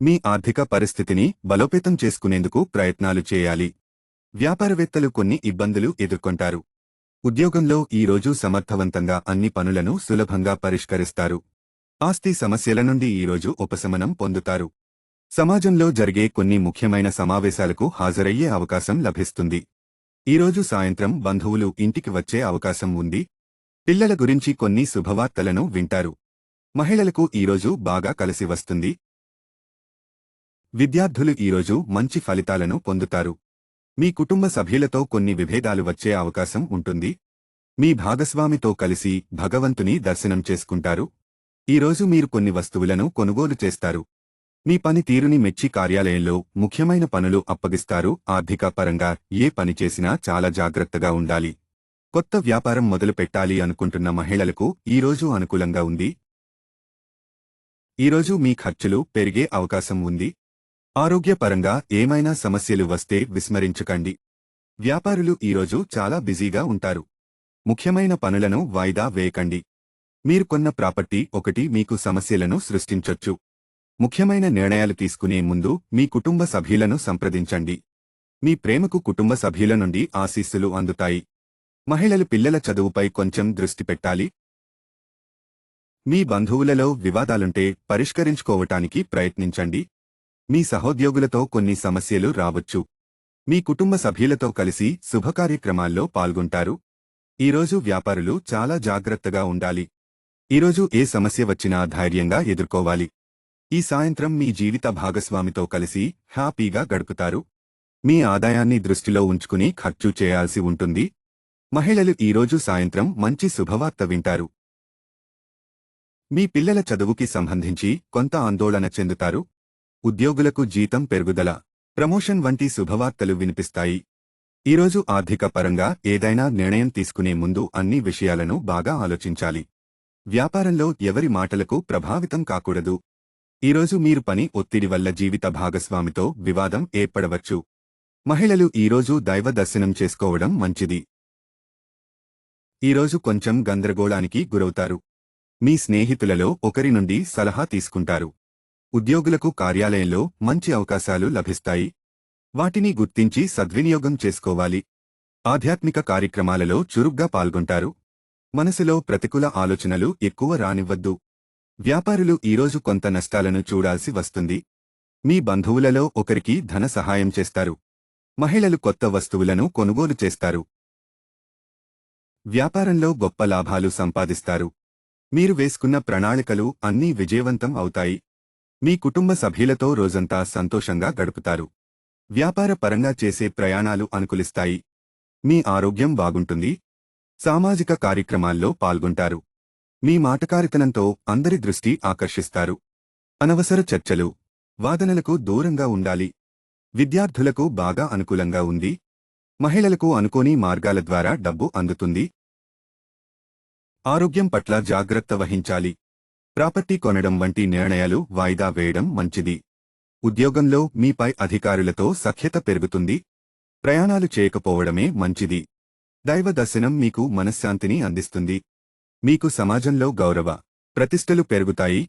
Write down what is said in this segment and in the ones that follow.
మీ ఆర్థిక పరిస్థితిని బలోపేతం చేసుకునేందుకు ప్రయత్నాలు చేయాలి. వ్యాపారవేత్తలు కొన్ని ఇబ్బందులు ఎదుర్కొంటారు. ఉద్యోగంలో ఈ రోజు సమర్థవంతంగా అన్ని పనులను సులభంగా పరిష్కరిస్తారు. ఆస్తి సమస్యల నుండి ఈరోజు ఉపశమనం పొందుతారు. సమాజంలో జరిగే కొన్ని ముఖ్యమైన సమావేశాలకు హాజరయ్యే అవకాశం లభిస్తుంది. ఈరోజు సాయంత్రం బంధువులు ఇంటికి వచ్చే అవకాశం ఉంది. పిల్లల గురించి కొన్ని శుభవార్తలను వింటారు. మహిళలకు ఈరోజు బాగా కలిసి వస్తుంది. విద్యార్థులు ఈరోజు మంచి ఫలితాలను పొందుతారు. మీ కుటుంబ సభ్యులతో కొన్ని విభేదాలు వచ్చే అవకాశం ఉంటుంది. మీ భాగస్వామితో కలిసి భగవంతుని దర్శనం చేసుకుంటారు. ఈరోజు మీరు కొన్ని వస్తువులను కొనుగోలు చేస్తారు. మీ పని తీరుని మెచ్చి కార్యాలయంలో ముఖ్యమైన పనులు అప్పగిస్తారు. ఆర్థిక పరంగా ఏ పని చేసినా చాలా జాగ్రత్తగా ఉండాలి. కొత్త వ్యాపారం మొదలు పెట్టాలి అనుకుంటున్న మహిళలకు ఈరోజు అనుకూలంగా ఉంది. ఈరోజు మీ ఖర్చులు పెరిగే అవకాశం ఉంది. ఆరోగ్యపరంగా ఏమైనా సమస్యలు వస్తే విస్మరించకండి. వ్యాపారులు ఈరోజు చాలా బిజీగా ఉంటారు. ముఖ్యమైన పనులను వాయిదా వేయకండి. మీరు కొన్న ప్రాపర్టీ ఒకటి మీకు సమస్యలను సృష్టించొచ్చు. ముఖ్యమైన నిర్ణయాలు తీసుకునే ముందు మీ కుటుంబ సభ్యులను సంప్రదించండి. మీ ప్రేమకు కుటుంబ సభ్యుల నుండి ఆశీస్సులు అందుతాయి. మహిళలు పిల్లల చదువుపై కొంచెం దృష్టి పెట్టాలి. మీ బంధువులలో వివాదాలుంటే పరిష్కరించుకోవటానికి ప్రయత్నించండి. మీ సహోద్యోగులతో కొన్ని సమస్యలు రావచ్చు. మీ కుటుంబ సభ్యులతో కలిసి శుభకార్యక్రమాల్లో పాల్గొంటారు. ఈరోజు వ్యాపారులు చాలా జాగ్రత్తగా ఉండాలి. ఈరోజు ఏ సమస్య వచ్చినా ధైర్యంగా ఎదుర్కోవాలి. ఈ సాయంత్రం మీ జీవిత భాగస్వామితో కలిసి హ్యాపీగా గడుపుతారు. మీ ఆదాయాన్ని దృష్టిలో ఉంచుకుని ఖర్చు చేయాల్సి ఉంటుంది. మహిళలు ఈరోజు సాయంత్రం మంచి శుభవార్త వింటారు. మీ పిల్లల చదువుకి సంబంధించి కొంత ఆందోళన చెందుతారు. ఉద్యోగులకు జీతం పెరుగుదల ప్రమోషన్ వంటి శుభవార్తలు వినిపిస్తాయి. ఈరోజు ఆర్థిక పరంగా ఏదైనా నిర్ణయం తీసుకునే ముందు అన్ని విషయాలను బాగా ఆలోచించాలి. వ్యాపారంలో ఎవరి మాటలకు ప్రభావితం కాకూడదు. ఈరోజు మీరు పని ఒత్తిడి వల్ల జీవిత భాగస్వామితో వివాదం ఏర్పడవచ్చు. మహిళలు ఈరోజు దైవ దర్శనం చేసుకోవడం మంచిది. ఈరోజు కొంచెం గందరగోళానికి గురవుతారు. మీ స్నేహితులలో ఒకరి నుండి సలహా తీసుకుంటారు. ఉద్యోగులకు కార్యాలయంలో మంచి అవకాశాలు లభిస్తాయి. వాటిని గుర్తించి సద్వినియోగం చేసుకోవాలి. ఆధ్యాత్మిక కార్యక్రమాలలో చురుగ్గా పాల్గొంటారు. మనసులో ప్రతికూల ఆలోచనలు ఎక్కువ రానివ్వద్దు. వ్యాపారులు ఈరోజు కొంత నష్టాలను చూడాల్సి వస్తుంది. మీ బంధువులలో ఒకరికి ధన సహాయం చేస్తారు. మహిళలు కొత్త వస్తువులను కొనుగోలు చేస్తారు. వ్యాపారంలో గొప్ప లాభాలు సంపాదిస్తారు. మీరు వేసుకున్న ప్రణాళికలు అన్నీ విజయవంతం అవుతాయి. మీ కుటుంబ సభ్యులతో రోజంతా సంతోషంగా గడుపుతారు. వ్యాపార పరంగా చేసే ప్రయాణాలు అనుకూలిస్తాయి. మీ ఆరోగ్యం బాగుంటుంది. సామాజిక కార్యక్రమాల్లో పాల్గొంటారు. మీ మాటకారితనంతో అందరి దృష్టి ఆకర్షిస్తారు. అనవసర చర్చలు వాదనలకు దూరంగా ఉండాలి. విద్యార్థులకు బాగా అనుకూలంగా ఉంది. మహిళలకు అనుకోని మార్గాల ద్వారా డబ్బు అందుతుంది. ఆరోగ్యం పట్ల జాగ్రత్త వహించాలి. ప్రాపర్టీ కొనడం వంటి నిర్ణయాలు వాయిదా వేయడం మంచిది. ఉద్యోగంలో మీపై అధికారులతో సఖ్యత పెరుగుతుంది. ప్రయాణాలు చేయకపోవడమే మంచిది. దైవ దర్శనం మీకు మనశ్శాంతిని అందిస్తుంది. మీకు సమాజంలో గౌరవ ప్రతిష్టలు పెరుగుతాయి.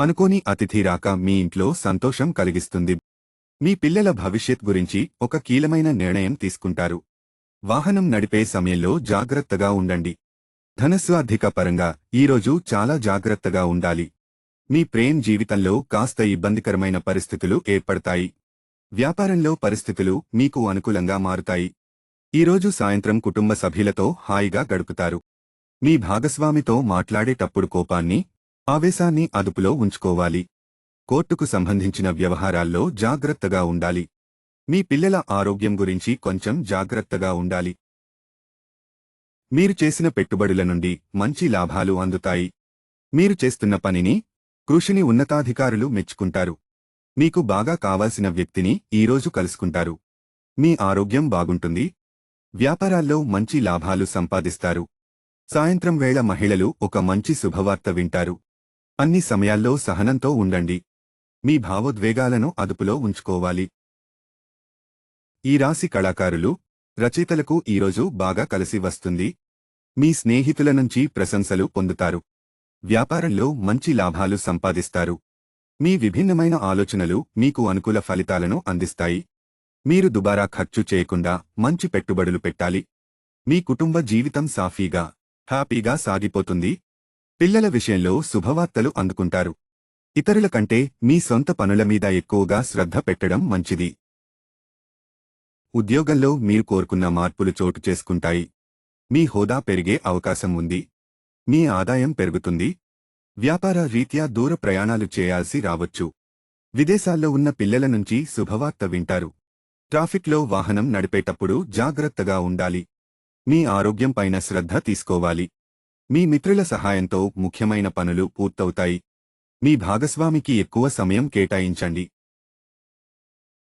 అనుకోని అతిథి రాక మీ ఇంట్లో సంతోషం కలిగిస్తుంది. మీ పిల్లల భవిష్యత్ గురించి ఒక కీలమైన నిర్ణయం తీసుకుంటారు. వాహనం నడిపే సమయంలో జాగ్రత్తగా ఉండండి. ధనస్వార్థిక పరంగా ఈరోజు చాలా జాగ్రత్తగా ఉండాలి. మీ ప్రేమ్ జీవితంలో కాస్త ఇబ్బందికరమైన పరిస్థితులు ఏర్పడతాయి. వ్యాపారంలో పరిస్థితులు మీకు అనుకూలంగా మారుతాయి. ఈరోజు సాయంత్రం కుటుంబ సభ్యులతో హాయిగా గడుపుతారు. మీ భాగస్వామితో మాట్లాడేటప్పుడు కోపాన్ని ఆవేశాన్ని అదుపులో ఉంచుకోవాలి. కోర్టుకు సంబంధించిన వ్యవహారాల్లో జాగ్రత్తగా ఉండాలి. మీ పిల్లల ఆరోగ్యం గురించి కొంచెం జాగ్రత్తగా ఉండాలి. మీరు చేసిన పెట్టుబడుల నుండి మంచి లాభాలు అందుతాయి. మీరు చేస్తున్న పనిని కృషిని ఉన్నతాధికారులు మెచ్చుకుంటారు. మీకు బాగా కావాల్సిన వ్యక్తిని ఈరోజు కలుసుకుంటారు. మీ ఆరోగ్యం బాగుంటుంది. వ్యాపారాల్లో మంచి లాభాలు సంపాదిస్తారు. సాయంత్రం వేళ మహిళలు ఒక మంచి శుభవార్త వింటారు. అన్ని సమయాల్లో సహనంతో ఉండండి. మీ భావోద్వేగాలను అదుపులో ఉంచుకోవాలి. ఈ రాశి కళాకారులు రచయితలకు ఈరోజు బాగా కలిసి వస్తుంది. మీ స్నేహితుల నుంచి ప్రశంసలు పొందుతారు. వ్యాపారంలో మంచి లాభాలు సంపాదిస్తారు. మీ విభిన్నమైన ఆలోచనలు మీకు అనుకూల ఫలితాలను అందిస్తాయి. మీరు దుబారా ఖర్చు చేయకుండా మంచి పెట్టుబడులు పెట్టాలి. మీ కుటుంబ జీవితం సాఫీగా హ్యాపీగా సాగిపోతుంది. పిల్లల విషయంలో శుభవార్తలు అందుకుంటారు. ఇతరుల కంటే మీ సొంత పనుల మీద ఎక్కువగా శ్రద్ధ పెట్టడం మంచిది. ఉద్యోగంలో మీరు కోరుకున్న మార్పులు చోటు చేసుకుంటాయి. మీ హోదా పెరిగే అవకాశం ఉంది. మీ ఆదాయం పెరుగుతుంది. వ్యాపార రీత్యా దూర ప్రయాణాలు చేయాల్సి రావచ్చు. విదేశాల్లో ఉన్న పిల్లల నుంచి శుభవార్త వింటారు. ట్రాఫిక్లో వాహనం నడిపేటప్పుడు జాగ్రత్తగా ఉండాలి. మీ ఆరోగ్యం పైన శ్రద్ధ తీసుకోవాలి. మీ మిత్రుల సహాయంతో ముఖ్యమైన పనులు పూర్తవుతాయి. మీ భాగస్వామికి ఎక్కువ సమయం కేటాయించండి.